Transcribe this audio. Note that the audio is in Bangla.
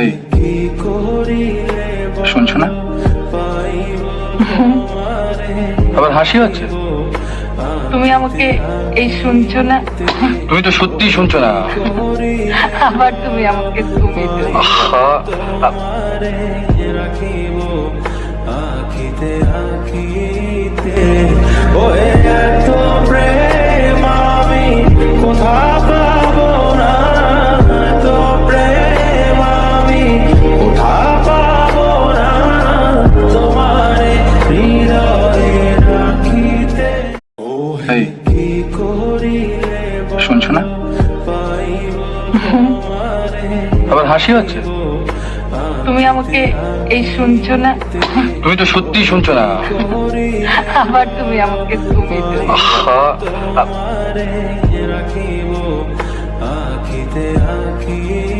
এই শুনছো না? আবার হাসি হচ্ছে? তুমি আমাকে এই শুনছো না? তুমি তো সত্যি শুনছো না। আবার তুমি আমাকে তুমি। আহা, এই শুনছো না? আবার হাসি হচ্ছে? তুমি আমাকে এই শুনছো না? তুমি তো সত্যি শুনছো না। আবার তুমি আমাকে তুমি রাখিব আখিতে আখিতে